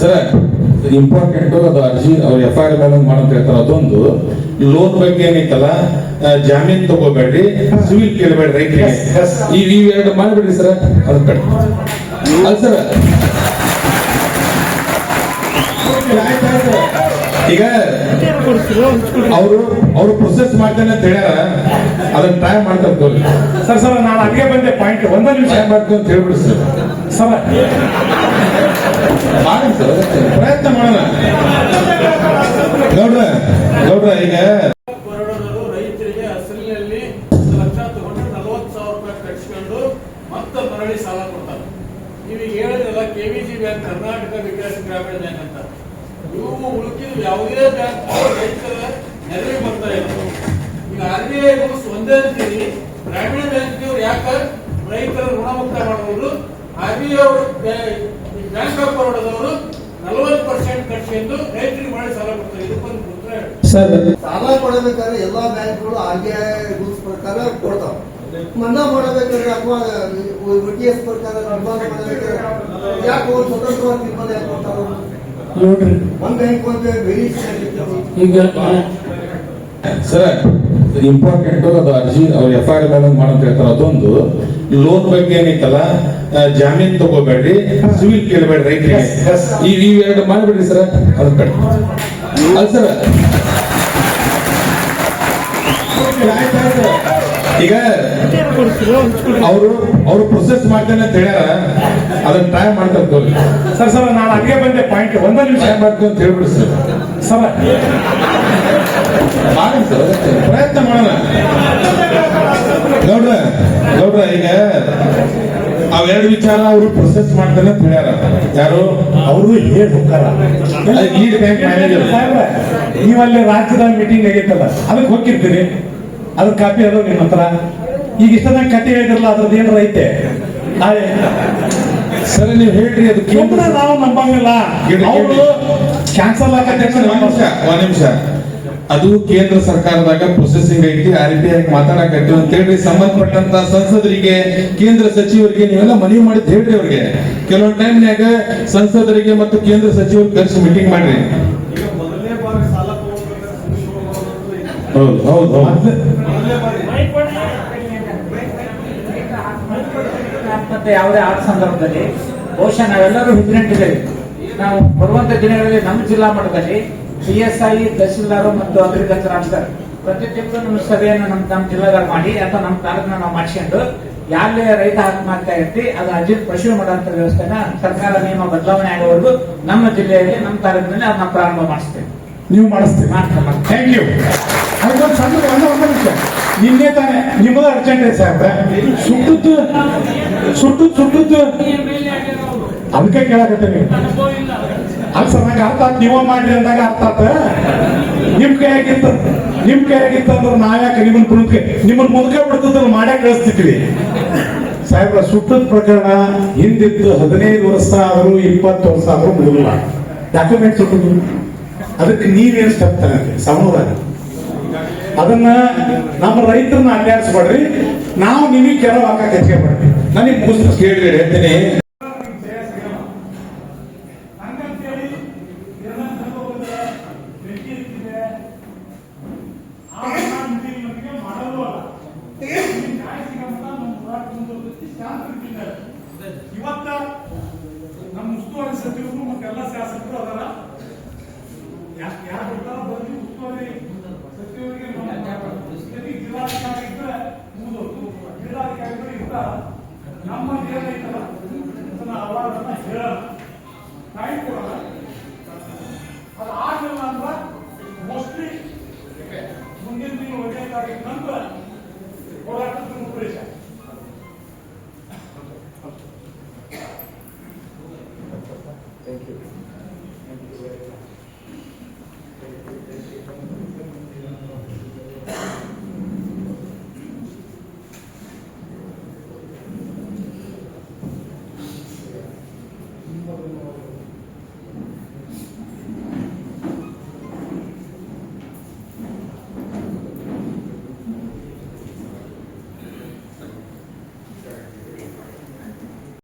Sir ಇದು important ಅದು ಅರ್ಜಿ ಅವ್ರು ಎಫ್ ಐ ಆರ್ ಮೇಲೆ ಮಾಡಂತ ಹೇಳ್ತಾರೆ ಅದೊಂದು. ಲೋನ್ ಬಗ್ಗೆ ಏನೈತಲ್ಲ ಜಾಮೀನ್ ತಗೋಬೇಡ್ರಿ ಸಿವಿಲ್ ಕೇಳಬೇಡ್ರಿ. ಈ ಎರಡು ಮಾಡ್ಬಿಡ್ರಿ ಸರ್ ಅದು ಕಟ್ ಅಲ್ಲ ಸರ್. ಈಗ ಅವರು ಅವರು ಪ್ರೊಸೆಸ್ ಮಾಡ್ತೇನೆ ಅಂತ ಹೇಳ್ಯಾರ ಅದನ್ನ ಟ್ರೈ ಮಾಡ್ತಾರೆ ಸರ್ ಸರ್ ನಾನು ಅಲ್ಲಿಗೆ ಬಂದೆ ಪಾಯಿಂಟ್ ಒಂದೇ ನಿಮಿಷ. ಟ್ರೈ ಅಂತ ಹೇಳ್ಬಿಡಿ ಸರ್. ಸರ್ ಮಾಡಿ ಪ್ರಯತ್ನ ಮಾಡೋಣ. ಗೌಡ್ರ ಗೌಡ್ರ ಈಗ ರೈತರಿಗೆ ಹಸಿರಿನಲ್ಲಿ ಒಂದು ಲಕ್ಷ ತಗೊಂಡು ನಲವತ್ತು ಸಾವಿರ ರೂಪಾಯಿ ಕಟ್ಸ್ಕೊಂಡು ಮತ್ತೆ ಮರಳಿ ಸಾಲ ಕೊಡ್ತಾರೆ. ನೀವೀಗ ಹೇಳಿದ್ರಲ್ಲ K V G bank Karnataka Vikas Grameena bank ಅಂತ. ಇವು ಉಳುಕಿದ ಯಾವುದೇ ಬ್ಯಾಂಕ್ ರೈತರ ನೆರವಿಗೆ ಬರ್ತಾ ಇಲ್ಲ. ಈಗ ಆರ್ ಬಿ ಐ ಒಂದೇ ಅಂತೀರಿ ಗ್ರಾಮೀಣ ಬ್ಯಾಂಕ್ನವ್ರು ಯಾಕೆ ರೈತರ ಋಣಮುಕ್ತ ಮಾಡಬಹುದು ಆರ್ ಬಿ ಐ ಅವರು ಬ್ಯಾಂಕ್ ಆಫ್ ಬರೋಡದವರು ನಲವತ್ತು ಪರ್ಸೆಂಟ್ ಕಟ್ಸ್ಕೊಂಡು ರೈತರಿಗೆ ಮಾಡಿ ಸಾಲ ಕೊಡ್ತಾರೆ. ಇದಕ್ಕೊಂದು ಉತ್ತರ ಸಾಲ ಕೊಡಬೇಕಾದ್ರೆ ಎಲ್ಲಾ ಬ್ಯಾಂಕ್ಗಳು ಆರ್ ಬಿ ಐ ರೂಲ್ಸ್ ಪ್ರಕಾರ ಕೊಡ್ತಾವ. ಮನ್ನಾ ಮಾಡಬೇಕಾದ್ರೆ ಅಥವಾ ವಿಟಿಎಸ್ ಎಸ್ ಪ್ರಕಾರ ನಿರ್ಮಾಣ ಮಾಡಬೇಕಾದ್ರೆ ಯಾಕೆ ಒಂದು ಸ್ವತಂತ್ರವಾಗಿ ನಿರ್ಮಾಣ ಯಾಕೆ ಕೊಡ್ತಾರ? ನೋಡ್ರಿ ಒಂದ್ ಬ್ಯಾಂಕ್ ಒಂದು ಈಗ ಸರ್ ಇಂಪಾರ್ಟೆಂಟ್ ಅದು ಅರ್ಜಿ ಅವ್ರು ಎಫ್ ಐ ಆರ್ ಮೇಲೆ ಮಾಡಂತ ಹೇಳ್ತಾರೆ. ಅದೊಂದು. ಲೋನ್ ಬಗ್ಗೆ ಏನೈತಲ್ಲ ಜಾಮೀನ್ ತಗೋಬೇಡ್ರಿ ಸಿವಿಲ್ ಕೇಳಬೇಡ್ರಿ ರೈತರಿಗೆ. ಈ ಎರಡು ಮಾಡಬೇಡಿ ಸರ್. ಅದ್ ಅಲ್ಲ ಸರ್. ಈಗ ಅವರು ಅವರು ಪ್ರೊಸೆಸ್ ಮಾಡ್ತೇನೆ ಅಂತ ಹೇಳ್ಯಾರ. ಅದನ್ನ ಟ್ರೈ ಮಾಡ್ತಾರೆ ಸರ್ ಸರ್ ನಾನು ಅಲ್ಲಿಗೆ ಬಂದೆ ಪಾಯಿಂಟ್ ಒಂದೇ ನಿಮಿಷ. ಮಾಡ್ತೀನಿ ಅಂತ ಹೇಳ್ಬಿಡಿ ಸರ್. ಸರ್ ಪ್ರಯತ್ನ ಮಾಡೋಣ. ಗೌಡ್ರ ಗೌಡ್ರ ಈಗ ಅವೆರಡು ವಿಚಾರ ಅವರು ಪ್ರೊಸೆಸ್ ಮಾಡ್ತಾನೆ ಅಂತ ಹೇಳ್ಯಾರ. ಯಾರು? ಅವರು ಹೇಳಿ ಹೋಗ್ತಾರ ಲೀಡ್ ಬ್ಯಾಂಕ್ ಮ್ಯಾನೇಜರ್ ನೀವಲ್ಲಿ ರಾಜ್ಯದ ಮೀಟಿಂಗ್ ಆಗೈತಲ್ಲ ಅದಕ್ಕೆ ಹೋಗಿರ್ತೀರಿ. ಅದ್ರ ಕಾಪಿ ಅದಾವ ನಿಮ್ಮ ಹತ್ರ. ಈಗ ಇಷ್ಟನ ಕತೆ ಹೇಳಿದ್ರಲ್ಲ ಅದ್ರದ್ದು ಏನಾರ ಐತೆ? ನಾಳೆ. ಸರ್ ನೀವು ಹೇಳ್ರಿ ಅದು ಕೇಂದ್ರ ನಾವು ನಂಬಂಗಿಲ್ಲ. ಅವರು ಕ್ಯಾನ್ಸಲ್ ಆಗತ್ತೆ ಒಂದ್ ನಿಮಿಷ ಒಂದ್ ನಿಮಿಷ. ಅದು ಕೇಂದ್ರ ಸರ್ಕಾರದಾಗ ಪ್ರೊಸೆಸಿಂಗ್ ಐತಿ ಆ ರೀತಿ ಮಾತಾಡಕತ್ತೀವಿ ಅಂತ ಹೇಳಿ ಸಂಬಂಧಪಟ್ಟಂತ ಸಂಸದರಿಗೆ ಕೇಂದ್ರ ಸಚಿವರಿಗೆ ನೀವೆಲ್ಲ ಮನವಿ ಮಾಡಿದ್ ಹೇಳ್ರಿ ಅವ್ರಿಗೆ. ಕೆಲವೊಂದು ಟೈಮ್ನ್ಯಾಗ ಸಂಸದರಿಗೆ ಮತ್ತು ಕೇಂದ್ರ ಸಚಿವರು ಕರೆಸಿ ಮೀಟಿಂಗ್ ಮಾಡ್ರಿ. ಈಗ ಮೊದಲನೇ ಬಾರಿ ಸಾಲ ತಗೋಬೇಕಾದ್ರೆ ಹೌದು ಹೌದು. ಹೌದು ಮತ್ತೆ ಯಾವುದೇ ಆದ ಸಂದರ್ಭದಲ್ಲಿ ಬಹುಶಃ ನಾವೆಲ್ಲರೂ ಹಿಗ್ನೆಟ್ಟಿದ್ದೇವೆ ನಾವು ಬರುವಂತ ದಿನಗಳಲ್ಲಿ ನಮ್ಮ ಜಿಲ್ಲಾ ಮಟ್ಟದಲ್ಲಿ ಪಿ ಎಸ್ ಐ ತಹಸೀಲ್ದಾರ್ ಮತ್ತು ಅಗ್ರಿಕಲ್ಚರ್ ಆಫೀಸರ್. ಪ್ರತಿ ತಿಂಗಳು ನಮ್ಮ ಸಭೆಯನ್ನು ನಮ್ಮ ನಮ್ಮ ಜಿಲ್ಲೆದಾಗ ಮಾಡಿ ಅಥವಾ ನಮ್ಮ ತಾಲೂಕನ್ನ ನಾವು ಮಾಡಿಸ್ಕೊಂಡು ಯಾರೇ ರೈತ ಆತ್ಮಹತ್ಯೆ ಇರ್ತಿ ಅದು ಅರ್ಜಿ ಪಶು ಮಾಡುವಂತ ವ್ಯವಸ್ಥೆನ ಸರ್ಕಾರ ನಿಯಮ ಬದಲಾವಣೆ ಆಗುವವರೆಗೂ ನಮ್ಮ ಜಿಲ್ಲೆಯಲ್ಲಿ ನಮ್ಮ ತಾಲೂಕಿನಲ್ಲಿ ಅದನ್ನ ಪ್ರಾರಂಭ ಮಾಡಿಸ್ತೇವೆ. ನೀವು ಮಾಡಿಸ್ತೀವಿ ಥ್ಯಾಂಕ್ ಯು ಅದೊಂದು ಸಣ್ಣ ಒಂದು ಒಂದು ನಿಮಿಷ ನಿನ್ನೆ ತಾನೆ ನಿಮ್ಮದ ಅರ್ಜೆಂಟ್ ಐತೆ ಸಾಹೇಬ್ರೆ. ಸುಟ್ಟದ್ದು ಸುಟ್ಟದ್ದು ಸುಟ್ಟದ್ದು. ಅದಕ್ಕೆ ಕೇಳಕತ್ತೀನಿ. ಸರ್ ನಂಗೆ ಅರ್ಥ ನೀವ ಮಾಡ್ರಿ ಅಂದಾಗ ಅರ್ಥ ಆತ ನಿಮ್ ಕೈಯಾಗಿತ್ತು. ನಿಮ್ ಅಂದ್ರೆ ನಾವ್ಯಾಕೆ ನಿಮ್ಮನ್ನ ಮುಂದ್ಕೆ ನಿಮ್ಮನ್ನ ಮುದ್ಕೆ ಬಿಡ್ತದಲ್ಲ ಮಾಡ್ಯಾಕ ಕಳಿಸ್ತಿದ್ವಿ. ಸಾಹೇಬ್ರ, ಸುಟ್ಟದ ಪ್ರಕರಣ ಹಿಂದಿದ್ದು ಹದಿನೈದು ವರ್ಷ ಆದರೂ ಇಪ್ಪತ್ತು ವರ್ಷ ಆದರೂ ಮುಗಿಲ್ಲ ಡಾಕ್ಯುಮೆಂಟ್ ಸುಟ್ಟದ್ರು ಅದಕ್ಕೆ ನೀವೇನು ಸ್ಟೆಪ್ ತಗೊಂಡ್ರಿ? ಸಮುದಾಯ ಅದನ್ನ ನಮ್ಮ ರೈತರನ್ನ ಅಡ್ಡಾಡಿಸ್ಬೇಡ್ರಿ. ನಾವು ನಿಮಗೆ ಕೆಲವು ಹಾಕಕ್ಕೆ ಹೆಚ್ಚಿಗೆ ನನಗೆ ಮುಗಿಸ್ ಕೇಳಿ ಹೇಳ್ತೀನಿ ನಮ್ಮ ಏನೈತಲ್ಲ ಅದನ್ನ ಅವಾರ್ಡನ್ನ ಹೇಳಲ್ಲ ಟೈಮ್ ಕೊಡಲ್ಲ. ಅದು ಆಗಿಲ್ಲ ಅಂದ್ರೆ ಮೋಸ್ಟ್ಲಿ ಮುಂದಿನ ತಿಂಗಳು ತಾರೀಕು ನಂತರ